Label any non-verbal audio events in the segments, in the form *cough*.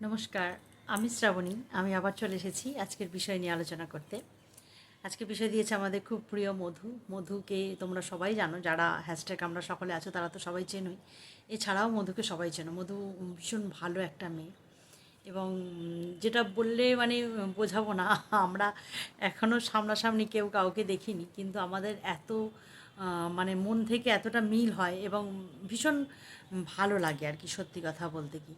নমস্কার, আমি শ্রাবণী, আমি আবার চলে এসেছি আজকের বিষয় নিয়ে আলোচনা করতে। আজকে বিষয় দিয়েছে আমাদের খুব প্রিয় মধু। মধুকে তোমরা সবাই জানো, যারা হ্যাশট্যাগ আমরা সকলে আছো, তারা তো সবাই চেনোই। এছাড়াও মধুকে সবাই চেনো। মধু ভীষণ ভালো একটা মেয়ে। এবং যেটা বললে মানে বোঝাবো না, আমরা এখনও সামনাসামনি কেউ কাউকে দেখিনি, কিন্তু আমাদের এত মানে মন থেকে এতটা মিল হয় এবং ভীষণ ভালো লাগে আর কি, সত্যি কথা বলতে কি।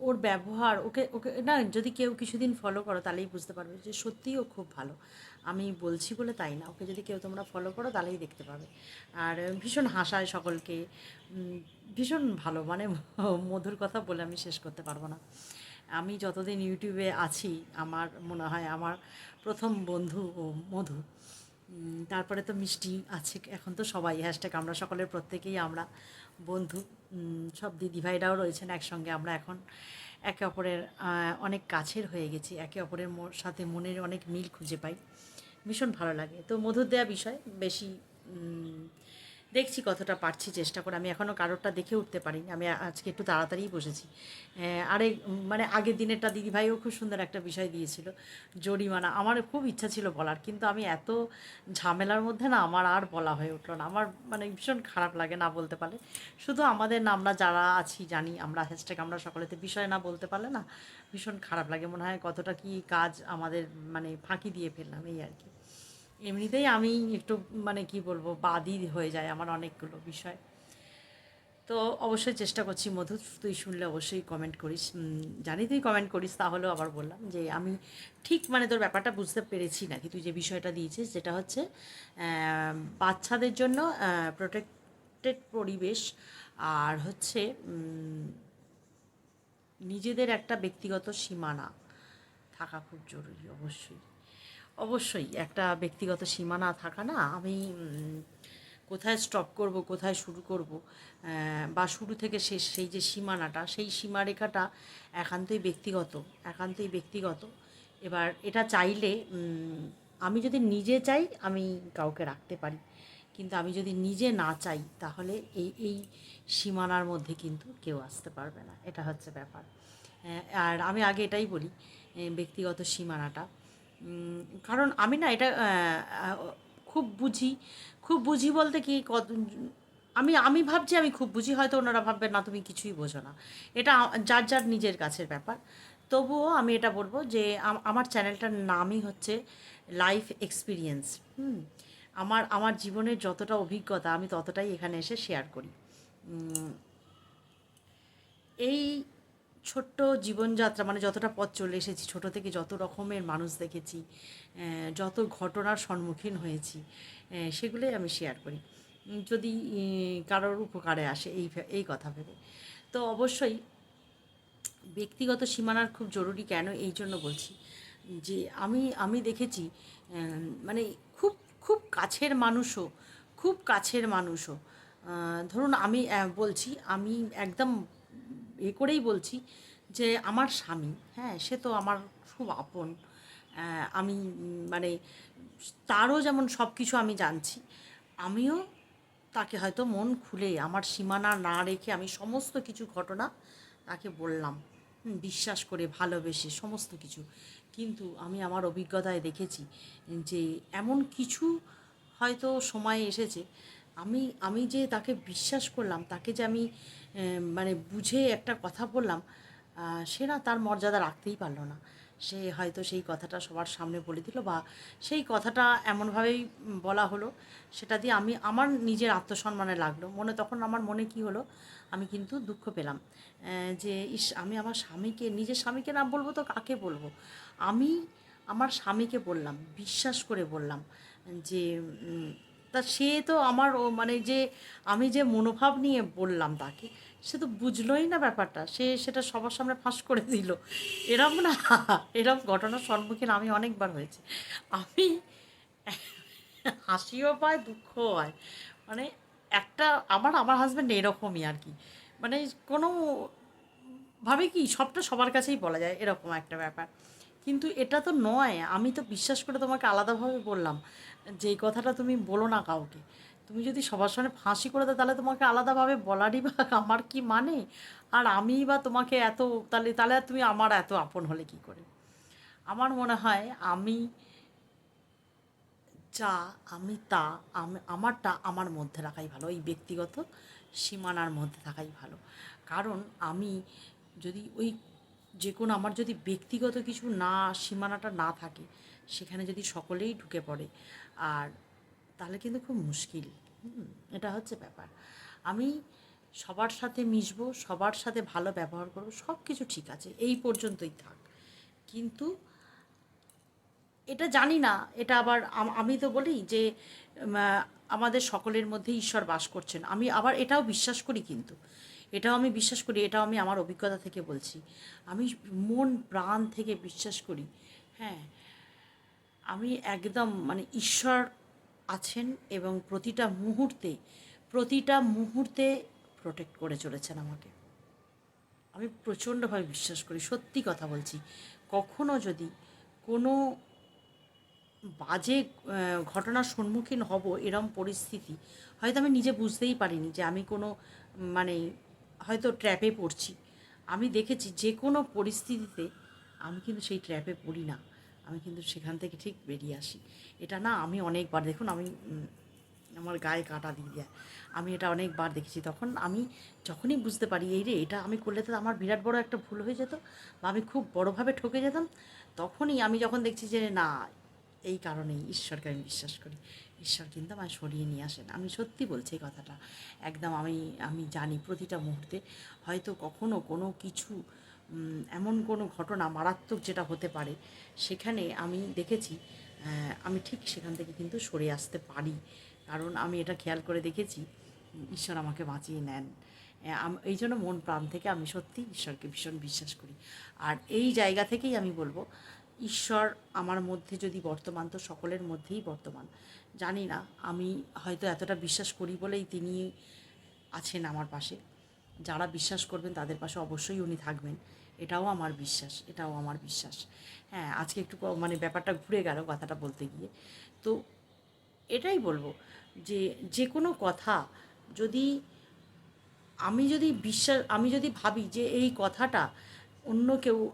ওর ব্যবহার, ওকে ওকে, না, যদি কেউ কিছুদিন ফলো করো তাহলেই বুঝতে পারবে যে সত্যিই ও খুব ভালো। আমি বলছি বলে তাই না, ওকে যদি কেউ তোমরা ফলো করো তাহলেই দেখতে পাবে। আর ভীষণ হাসায় সকলকে ভীষণ ভালো মানে *laughs* মধুর কথা বলে আমি শেষ করতে পারব না। আমি যতদিন ইউটিউবে আছি, আমার মনে হয় আমার প্রথম বন্ধু ও মধু। তারপরে তো মিষ্টি আছে, এখন তো সবাই হ্যাশট্যাগ আমরা সকলের প্রত্যেকেই আমরা বন্ধু। সব দিদিভাইরাও রয়েছেন একসঙ্গে। আমরা এখন একে অপরের অনেক কাছের হয়ে গেছি। একে অপরের সাথে মনের অনেক মিল খুঁজে পাই। ভীষণ ভালো লাগে। তো মধুর দেওয়া বিষয়, বেশি দেখছি কতটা পারছি, চেষ্টা করে। আমি এখনও কারোরটা দেখে উঠতে পারিনি। আমি আজকে একটু তাড়াতাড়িই বসেছি। আরে মানে আগের দিনেরটা দিদিভাইও খুব সুন্দর একটা বিষয় দিয়েছিল, জরিমানা। আমার খুব ইচ্ছা ছিল বলার, কিন্তু আমি এত ঝামেলার মধ্যে না আমার আর বলা হয়ে উঠল না। আমার মানে ভীষণ খারাপ লাগে না বলতে পারলে। শুধু আমাদের না আমরা যারা আছি জানি, আমরা হ্যাশট্যাগ আমরা সকলেতে বিষয় না বলতে পারলে না ভীষণ খারাপ লাগে। মনে হয় কতটা কি কাজ আমাদের মানে ফাঁকি দিয়ে ফেললাম, এই আর কি। এমনিতেই আমি একটু মানে কি বলব, বাদই হয়ে যায় আমার অনেকগুলো বিষয়। তো অবশ্যই চেষ্টা করছি, মধু, তুই শুনলে অবশ্যই কমেন্ট করিস। জানি তুই কমেন্ট করিস, তাহলেও আবার বললাম যে আমি ঠিক মানে তোর ব্যাপারটা বুঝতে পেরেছি নাকি, তুই যে বিষয়টা দিয়েছিস, যেটা হচ্ছে বাচ্চাদের জন্য প্রোটেক্টেড পরিবেশ আর হচ্ছে নিজেদের একটা ব্যক্তিগত সীমানা থাকা খুব জরুরি অবশ্যই। অবশ্যই, একটা ব্যক্তিগত সীমানা থাকা না, আমি কোথায় স্টপ করব, কোথায় শুরু করব বা শুরু থেকে শেষ, সেই যে সীমানাটা, সেই সীমারেখাটা একান্তই ব্যক্তিগত একান্তই ব্যক্তিগত। এবার এটা চাইলে আমি যদি নিজে চাই, আমি কাউকে রাখতে পারি। কিন্তু আমি যদি নিজে না চাই, তাহলে এই এই সীমানার মধ্যে কিন্তু কেউ আসতে পারবে না। এটা হচ্ছে ব্যাপার। আর আমি আগে এটাই বলি ব্যক্তিগত সীমানাটা। কারণ আমি না এটা খুব বুঝি। খুব বুঝি বলতে কি, কত আমি আমি ভাবছি আমি খুব বুঝি, হয়তো ওনারা ভাববেন, না, তুমি কিছুই বোঝো না। এটা যার যার নিজের কাছের ব্যাপার। তবুও আমি এটা বলব যে আমার চ্যানেলটার নামই হচ্ছে লাইফ এক্সপিরিয়েন্স। হুম? আমার আমার জীবনের যতটা অভিজ্ঞতা আমি ততটাই এখানে এসে শেয়ার করি। এই ছোট্ট জীবনযাত্রা মানে যতটা পথ চলে এসেছি, ছোট থেকে যত রকমের মানুষ দেখেছি যত ঘটনার সম্মুখীন হয়েছি সেগুলোই আমি শেয়ার করি। যদি কারোর উপকারে আসে, এই এই কথা ভেবে। তো অবশ্যই ব্যক্তিগত সীমানার খুব জরুরি কেন এই জন্য বলছি যে, আমি আমি দেখেছি মানে খুব খুব কাছের মানুষও, খুব কাছের মানুষও ধরুন আমি বলছি, আমি একদম এ করেই বলছি যে আমার স্বামী হ্যাঁ সে তো আমার খুব আপন আমি মানে তারও যেমন সব কিছু আমি জানছি, আমিও তাকে হয়তো মন খুলে, আমার সীমানা না রেখে আমি সমস্ত কিছু ঘটনা তাকে বললাম বিশ্বাস করে, ভালোবেসে, সমস্ত কিছু। কিন্তু আমি আমার অভিজ্ঞতায় দেখেছি যে এমন কিছু হয়তো সময় এসেছে আমি আমি যে তাকে বিশ্বাস করলাম, তাকে যে আমি মানে বুঝে একটা কথা বললাম সে না তার মর্যাদা রাখতেই পারল না। সে হয়তো সেই কথাটা সবার সামনে বলে দিল বা সেই কথাটা এমনভাবেই বলা হলো। সেটা দিয়ে আমি আমার নিজের আত্মসম্মানে লাগল। মনে, তখন আমার মনে কি হলো? আমি কিন্তু দুঃখ পেলাম। যে ইস, আমি আমার স্বামীকে, নিজের স্বামীকে না বলব তো কাকে বলব? আমি আমার স্বামীকে বললাম, বিশ্বাস করে বললাম যে তা সে তো আমার মানে যে আমি যে মনোভাব নিয়ে বললাম তাকে, সে তো বুঝলোই না ব্যাপারটা। সে সেটা সবার সামনে ফাঁস করে দিল। এরম না, এরম ঘটনার সম্মুখীন আমি অনেকবার হয়েছি। আমি হাসিও পায় দুঃখ হয়। মানে একটা, আমার আমার হাজব্যান্ড এরকমই আর কি। মানে কোনো ভাবে কি সবটা সবার কাছেই বলা যায়, এরকম একটা ব্যাপার। কিন্তু এটা তো নয়, আমি তো বিশ্বাস করে তোমাকে আলাদাভাবে বললাম। যে কথাটা তুমি বলো না কাউকে, তুমি যদি সবার সামনে ফাঁসি করে দাও তাহলে তোমাকে আলাদাভাবে বলারই বা আমার কি মানে? আর আমি বা তোমাকে এত, তাহলে তাহলে আর তুমি আমার এত আপন হলে কি করে? আমার মনে হয় আমি যা, আমি তা, আমি, আমারটা আমার মধ্যে রাখাই ভালো, এই ব্যক্তিগত সীমানার মধ্যে থাকাই ভালো। কারণ আমি যদি ওই যে কোনো আমার যদি ব্যক্তিগত কিছু না, সীমানাটা না থাকে, সেখানে যদি সকলেই ঢুকে পড়ে আর তাহলে কিন্তু খুব মুশকিল। এটা হচ্ছে ব্যাপার। আমি সবার সাথে মিশবো, সবার সাথে ভালো ব্যবহার করব সব কিছু ঠিক আছে, এই পর্যন্তই থাক। কিন্তু এটা জানি না, এটা আবার আমি তো বলি যে আমাদের সকলের মধ্যে ঈশ্বর বাস করছেন। আমি আবার এটাও বিশ্বাস করি কিন্তু, এটাও আমি বিশ্বাস করি, এটাও আমি আমার অভিজ্ঞতা থেকে বলছি। আমি মন, প্রাণ থেকে বিশ্বাস করি হ্যাঁ আমি একদম মানে ঈশ্বর আছেন এবং প্রতিটা মুহূর্তে প্রতিটা মুহূর্তে প্রোটেক্ট করে চলেছেন আমাকে। আমি প্রচণ্ডভাবে বিশ্বাস করি, সত্যি কথা বলছি। কখনো যদি কোনো বাজে ঘটনার সম্মুখীন হব এরম পরিস্থিতি, হয়তো আমি নিজে বুঝতেই পারিনি যে আমি কোনো মানে হয়তো ট্র্যাপে পড়ছি। আমি দেখেছি যে কোনো পরিস্থিতিতে আমি কিন্তু সেই ট্র্যাপে পড়ি না। আমি কিন্তু সেখান থেকে ঠিক বেরিয়ে আসি। এটা না আমি অনেকবার, দেখুন আমি আমার গায়ে কাটা দিয়ে দেয়। আমি এটা অনেকবার দেখেছি। তখন আমি যখনই বুঝতে পারি, এই রে, এটা আমি করলে তো আমার বিরাট বড় একটা ভুল হয়ে যেত বা আমি খুব বড়োভাবে ঠকে যেতাম, তখনই আমি যখন দেখছি যে, না, এই কারণেই ঈশ্বরকে আমি বিশ্বাস করি। ঈশ্বর কিন্তু আমায় সরিয়ে নিয়ে আসেন। আমি সত্যি বলছি এই কথাটা। একদম আমি আমি জানি প্রতিটা মুহূর্তে। হয়তো কখনো কোনো কিছু এমন কোনো ঘটনা মারাত্মক যেটা হতে পারে, সেখানে আমি দেখেছি আমি ঠিক সেখান থেকে কিন্তু সরে আসতে পারি। কারণ আমি এটা খেয়াল করে দেখেছি, ঈশ্বর আমাকে বাঁচিয়ে নেন। এই জন্য মন প্রাণ থেকে আমি সত্যি ঈশ্বরকে ভীষণ বিশ্বাস করি। আর এই জায়গা থেকেই আমি বলব, ঈশ্বর আমার মধ্যে যদি বর্তমান, তো সকলের মধ্যেই বর্তমান। জানি না, আমি হয়তো এতটা বিশ্বাস করি বলেই তিনি আছেন আমার পাশে। যারা বিশ্বাস করবেন, তাদের পাশে অবশ্যই উনি থাকবেন। এটাও আমার বিশ্বাস, এটাও আমার বিশ্বাস। হ্যাঁ আজকে একটু মানে ব্যাপারটা ঘুরে গেল কথাটা বলতে গিয়ে। তো এটাই বলব যে যে কোনো কথা যদি আমি যদি বিশ্বাস, আমি যদি ভাবি যে এই কথাটা অন্য কেউ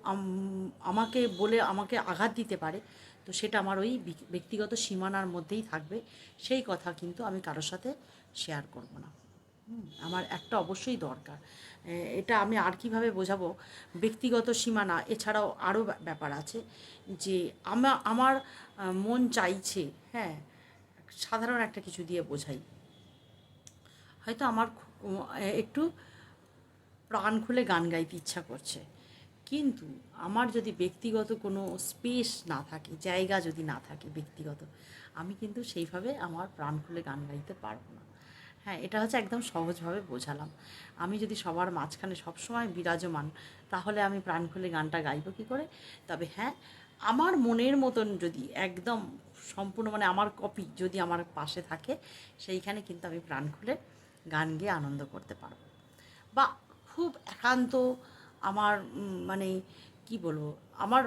আমাকে বলে আমাকে আঘাত দিতে পারে, তো সেটা আমার ওই ব্যক্তিগত সীমানার মধ্যেই থাকবে। সেই কথা কিন্তু আমি কারোর সাথে শেয়ার করব না। আমার একটা অবশ্যই দরকার। এটা আমি আর কীভাবে বোঝাবো? ব্যক্তিগত সীমানা, এছাড়াও আরও ব্যাপার আছে যে আমা, আমার মন চাইছে হ্যাঁ সাধারণ একটা কিছু দিয়ে বোঝাই। হয়তো আমার একটু প্রাণ খুলে গান গাইতে ইচ্ছা করছে। কিন্তু আমার যদি ব্যক্তিগত কোনো স্পেস না থাকে, জায়গা যদি না থাকে ব্যক্তিগত, আমি কিন্তু সেইভাবে আমার প্রাণ খুলে গান গাইতে পারব না। হ্যাঁ এটা হচ্ছে একদম সহজভাবে বোঝালাম। আমি যদি সবার মাঝখানে সবসময় বিরাজমান, তাহলে আমি প্রাণ খুলে গানটা গাইবো কী করে? তবে হ্যাঁ আমার মনের মতন যদি একদম সম্পূর্ণ মানে আমার কপি যদি আমার পাশে থাকে, সেইখানে কিন্তু আমি প্রাণ খুলে গান গেয়ে আনন্দ করতে পারব। বা খুব একান্ত আমার মানে কি বলব, আমার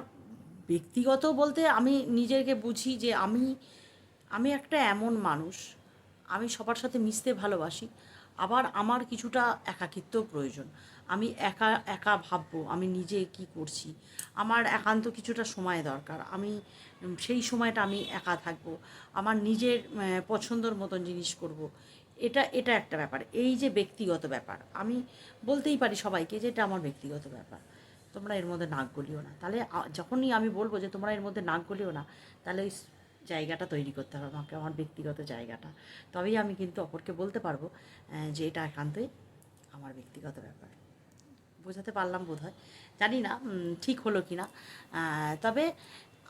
ব্যক্তিগত বলতে আমি নিজেকে বুঝি যে আমি আমি একটা এমন মানুষ আমি সবার সাথে মিশতে ভালোবাসি। আবার আমার কিছুটা একাকিত্ব প্রয়োজন। আমি একা একা ভাববো আমি নিজে কি করছি। আমার একান্ত কিছুটা সময় দরকার। আমি সেই সময়টা আমি একা থাকব। আমার নিজের পছন্দর মতন জিনিস করব। এটা এটা একটা ব্যাপার। এই যে ব্যক্তিগত ব্যাপার, আমি বলতেই পারি সবাইকে যে এটা আমার ব্যক্তিগত ব্যাপার। তোমরা এর মধ্যে নাক গলিও না। তাহলে যখনই আমি বলব যে তোমরা এর মধ্যে নাক গলিও না, তাহলে জায়গাটা তৈরি করতে হবে, আমাকে আমার ব্যক্তিগত জায়গাটা। তবেই আমি কিন্তু অপরকে বলতে পারব যে এটা একান্তই আমার ব্যক্তিগত ব্যাপার। বোঝাতে পারলাম বোধ হয় জানি না ঠিক হলো কি না তবে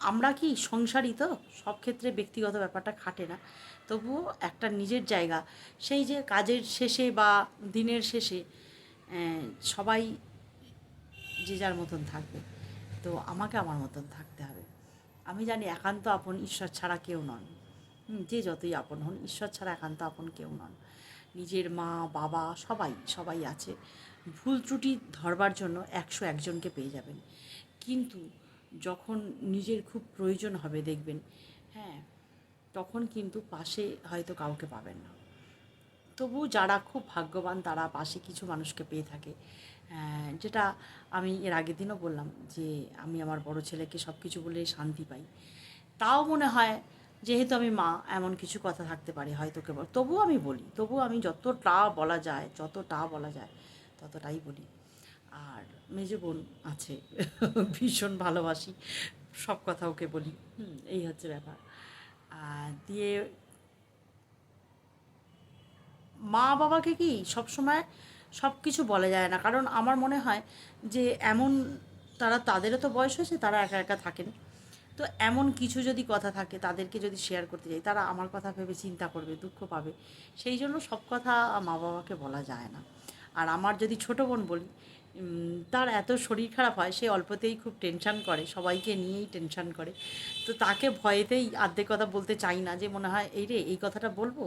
আমরা কি সংসারই তো? সব ক্ষেত্রে ব্যক্তিগত ব্যাপারটা খাটে না। তবুও একটা নিজের জায়গা, সেই যে কাজের শেষে বা দিনের শেষে সবাই যে যার মতন থাকবে। তো আমাকে আমার মতন থাকতে হবে। আমি জানি একান্ত আপন ঈশ্বর ছাড়া কেউ নন। যে যতই আপন হন, ঈশ্বর ছাড়া একান্ত আপন কেউ নন। নিজের মা, বাবা, সবাই সবাই আছে। ভুল ত্রুটি ধরবার জন্য একশো একজনকে পেয়ে যাবেন। কিন্তু যখন নিজের খুব প্রয়োজন হবে দেখবেন হ্যাঁ তখন কিন্তু পাশে হয়তো কাউকে পাবেন না। তবু যারা খুব ভাগ্যবান তারা পাশে কিছু মানুষকে পেয়ে থাকে। যেটা আমি এর আগের দিনও বললাম যে আমি আমার বড় ছেলেকে সব কিছু বলে শান্তি পাই। তাও মনে হয় যেহেতু আমি মা, এমন কিছু কথা থাকতে পারে হয়তো কেবল। তবুও আমি বলি, তবুও আমি যতটা বলা যায়, যতটা বলা যায়, ততটাই বলি। আর মেজো বোন আছে, ভীষণ ভালোবাসি, সব কথা ওকে বলি। এই হচ্ছে ব্যাপার। আর দিয়ে মা বাবাকে কি সবসময় সব কিছু বলা যায় না। কারণ আমার মনে হয় যে এমন তারা, তাদেরও তো বয়স হয়েছে, তারা একা একা থাকেন। তো এমন কিছু যদি কথা থাকে, তাদেরকে যদি শেয়ার করতে যাই, তারা আমার কথা ভেবে চিন্তা করবে, দুঃখ পাবে। সেই জন্য সব কথা মা বাবাকে বলা যায় না। আর আমার যদি ছোটো বোন বলি তার এত শরীর খারাপ হয়, সে অল্পতেই খুব টেনশান করে, সবাইকে নিয়েই টেনশান করে। তো তাকে ভয়েতেই আর্ধেক কথা বলতে চাই না, যে মনে হয়, এই রে, এই কথাটা বলব?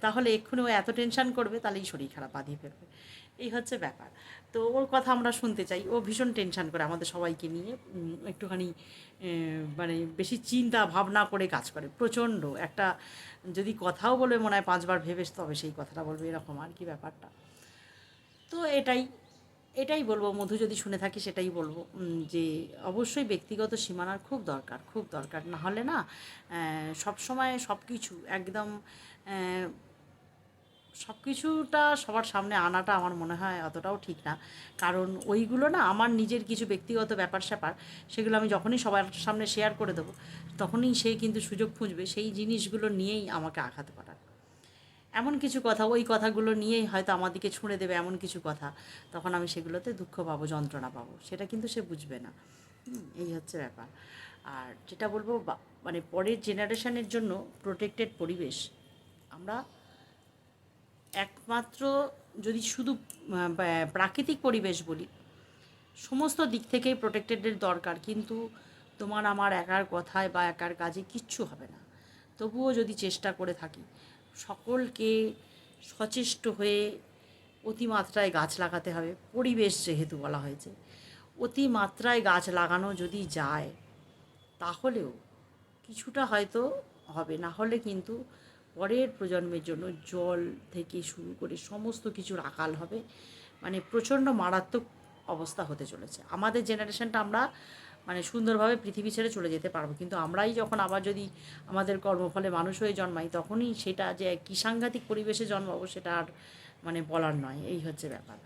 তাহলে এক্ষুনি ও এত টেনশান করবে, তাহলেই শরীর খারাপ, বাঁধিয়ে ফেলবে। এই হচ্ছে ব্যাপার। তো ওর কথা আমরা শুনতে চাই। ও ভীষণ টেনশান করে আমাদের সবাইকে নিয়ে একটুখানি মানে বেশি চিন্তা ভাবনা করে কাজ করে। প্রচণ্ড। একটা যদি কথাও বলবে মনে হয় পাঁচবার ভেবে তবে সেই কথাটা বলবে, এরকম আর কি ব্যাপারটা। তো এটাই। এটাই বলব, মধু যদি শুনে থাকি সেটাই বলব যে অবশ্যই ব্যক্তিগত সীমানার খুব দরকার খুব দরকার। না হলে না সব সময় সব কিছু একদম সব কিছুটা সবার সামনে আনাটা আমার মনে হয় অতটাও ঠিক না। কারণ ওইগুলো না আমার নিজের কিছু ব্যক্তিগত ব্যাপার স্যাপার, সেগুলো আমি যখনই সবার সামনে শেয়ার করে দেবো, তখনই সে কিন্তু সুযোগ খুঁজবে, সেই জিনিসগুলো নিয়েই আমাকে আঘাত করার। এমন কিছু কথা, ওই কথাগুলো নিয়েই হয়তো আমাদেরকে ছুঁড়ে দেবে এমন কিছু কথা। তখন আমি সেগুলোতে দুঃখ পাবো, যন্ত্রণা পাবো, সেটা কিন্তু সে বুঝবে না। এই হচ্ছে ব্যাপার। আর যেটা বলব মানে পরের জেনারেশনের জন্য প্রোটেক্টেড পরিবেশ, আমরা একমাত্র যদি শুধু প্রাকৃতিক পরিবেশ বলি, সমস্ত দিক থেকেই প্রোটেক্টেডের দরকার, কিন্তু তোমার আমার একার কথায় বা একার কাজে কিচ্ছু হবে না। তবুও যদি চেষ্টা করে থাকি সকলকে সচেষ্ট হয়ে অতিমাত্রায় গাছ লাগাতে হবে। পরিবেশ যেহেতু বলা হয়েছে। অতিমাত্রায় গাছ লাগানো যদি যায়, তাহলেও কিছুটা হয়তো হবে। না হলে কিন্তু পরের প্রজন্মের জন্য জল থেকে শুরু করে সমস্ত কিছুর আকাল হবে। মানে প্রচণ্ড মারাত্মক অবস্থা হতে চলেছে। আমাদের জেনারেশনটা আমরা মানে সুন্দরভাবে পৃথিবী ছেড়ে চলে যেতে পারব। কিন্তু আমরাই যখন আবার যদি আমাদের কর্মফলে মানুষ হয়ে জন্মাই, তখনই সেটা যে কী সাংঘাতিক পরিবেশে জন্মাবো সেটা আর মানে বলার নয়। এই হচ্ছে ব্যাপার।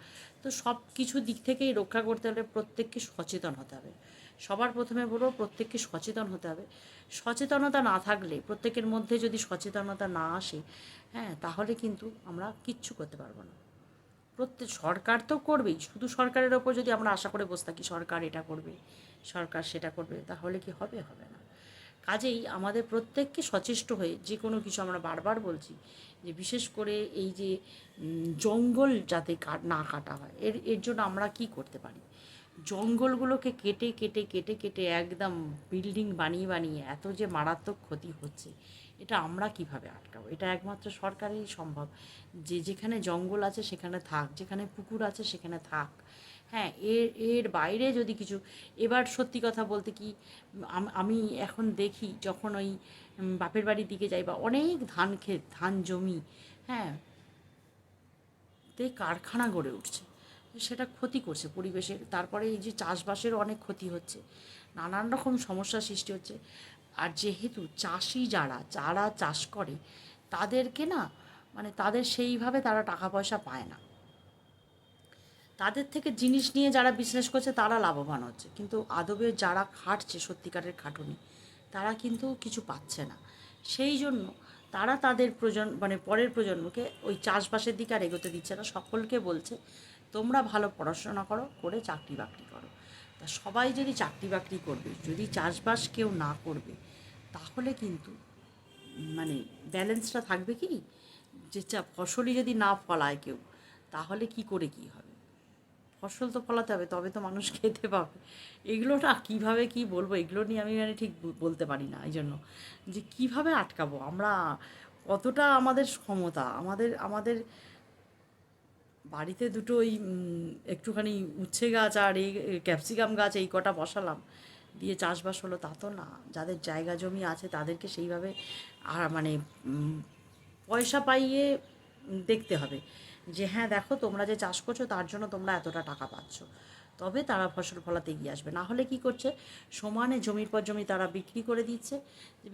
তো সব কিছু দিক থেকেই রক্ষা করতে হলে প্রত্যেককে সচেতন হতে হবে। সবার প্রথমে বলব প্রত্যেককে সচেতন হতে হবে। সচেতনতা না থাকলে, প্রত্যেকের মধ্যে যদি সচেতনতা না আসে হ্যাঁ তাহলে কিন্তু আমরা কিচ্ছু করতে পারব না। প্রত্যেক সরকার তো করবেই। শুধু সরকারের ওপর যদি আমরা আশা করে বসে থাকি, সরকার এটা করবে। সরকার সেটা করবে, তাহলে কি হবে? হবে না। কাজেই আমাদের প্রত্যেককে সচেষ্ট হয়ে যে কোনো কিছু আমরা বারবার বলছি যে, বিশেষ করে এই যে জঙ্গল যাতে না কাটা হয়, এর এর জন্য আমরা কি করতে পারি? জঙ্গলগুলোকে কেটে কেটে কেটে কেটে একদম বিল্ডিং বানিয়ে বানিয়ে এত যে মারাত্মক ক্ষতি হচ্ছে, এটা আমরা কীভাবে আটকাবো? এটা একমাত্র সরকারেরই সম্ভব। যে, যেখানে জঙ্গল আছে সেখানে থাক, যেখানে পুকুর আছে সেখানে থাক। হ্যাঁ এর এর বাইরে যদি কিছু, এবার সত্যি কথা বলতে কি, আম- এখন দেখি যখন ওই বাপের বাড়ির দিকে যাই বা অনেক ধান ক্ষেত, ধান জমি হ্যাঁ তে কারখানা গড়ে উঠছে। সেটা ক্ষতি করছে পরিবেশের, তারপরে এই যে চাষবাসেরও অনেক ক্ষতি হচ্ছে, নানান রকম সমস্যা সৃষ্টি হচ্ছে। আর যেহেতু চাষি যারা যারা চাষ করে, তাদেরকে না মানে তাদের সেইভাবে তারা টাকা পয়সা পায় না। তাদের থেকে জিনিস নিয়ে যারা বিজনেস করছে, তারা লাভবান হচ্ছে। কিন্তু আদবে যারা খাটছে, সত্যিকারের খাটুনি, তারা কিন্তু কিছু পাচ্ছে না। সেই জন্য তারা তাদের প্রজন্ম মানে পরের প্রজন্মকে ওই চাষবাসের দিকে আর এগোতে দিচ্ছে না। সকলকে বলছে, তোমরা ভালো পড়াশোনা করো, করে চাকরি বাকরি করো। তা সবাই যদি চাকরি বাকরি করবে, যদি চাষবাস কেউ না করবে, তাহলে কিন্তু মানে ব্যালেন্সটা থাকবে কি? যে ফসলই যদি না ফলায় কেউ, তাহলে কি করে কি হবে? ফসল তো ফলাতে হবে, তবে তো মানুষ খেতে পাবে। এগুলো না কীভাবে কি বলব? এগুলো নিয়ে আমি মানে ঠিক বলতে পারি না, এই জন্য। যে কীভাবে আটকাবো? আমরা কতটা আমাদের ক্ষমতা? আমাদের আমাদের বাড়িতে দুটো ওই একটুখানি উচ্ছে গাছ আর এই ক্যাপসিকাম গাছ এই কটা বসালাম। দিয়ে চাষবাস হলো, তা তো না। যাদের জায়গা জমি আছে, তাদেরকে সেইভাবে আর মানে পয়সা পাইয়ে দেখতে হবে। যে হ্যাঁ দেখো তোমরা যে চাষ করছ, তার জন্য তোমরা এতটা টাকা পাচ্ছ। তবে তারা ফসল ফলাতে এগিয়ে আসবে। না হলে কি করছে? সমানে জমির পর জমি তারা বিক্রি করে দিচ্ছে।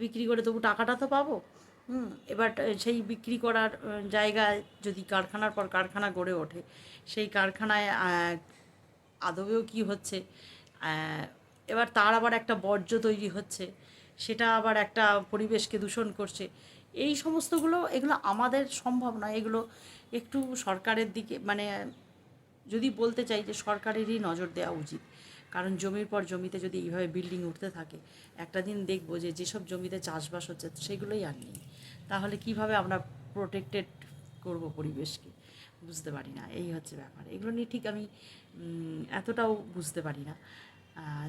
বিক্রি করে তবু টাকাটা তো পাবো। হুম, এবার সেই বিক্রি করার জায়গায় যদি কারখানার পর কারখানা গড়ে ওঠে, সেই কারখানায় আদবেও কি হচ্ছে? এবার তার আবার একটা বর্জ্য তৈরি হচ্ছে। সেটা আবার একটা পরিবেশকে দূষণ করছে। এই সমস্তগুলো, এগুলো আমাদের সম্ভব নয়। এগুলো একটু সরকারের দিকে মানে যদি বলতে চাই যে সরকারেরই নজর দেওয়া উচিত। কারণ জমির পর জমিতে যদি এইভাবে বিল্ডিং উঠতে থাকে, একটা দিন দেখব যে যেসব জমিতে চাষবাস হচ্ছে সেগুলোই আর নেই। তাহলে কীভাবে আমরা প্রোটেক্টেড করব পরিবেশকে? বুঝতে পারি না। এই হচ্ছে ব্যাপার। এগুলো নিয়ে ঠিক আমি এতটাও বুঝতে পারি না।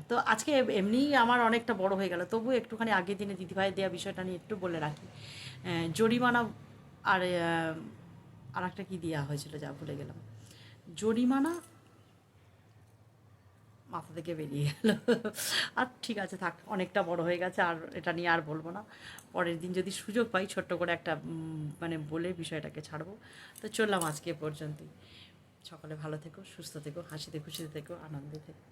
তো আজকে এমনিই আমার অনেকটা বড় হয়ে গেল। তবু একটুখানি আগের দিনে দিদিভাই দেওয়া বিষয়টা নিয়ে একটু বলে রাখি। জরিমানা আর আর একটা কী দেওয়া হয়েছিল যা ভুলে গেলাম। জরিমানা মাথা থেকে বেরিয়ে গেল। আর ঠিক আছে, থাক, অনেকটা বড় হয়ে গেছে, আর এটা নিয়ে আর বলব না। পরের দিন যদি সুযোগ পাই, ছোট্ট করে একটা মানে বলে বিষয়টাকে ছাড়বো। তো চললাম আজকে পর্যন্তই। সকলে ভালো থেকো, সুস্থ থেকো হাসিতে খুশিতে থেকো, আনন্দে থেকো।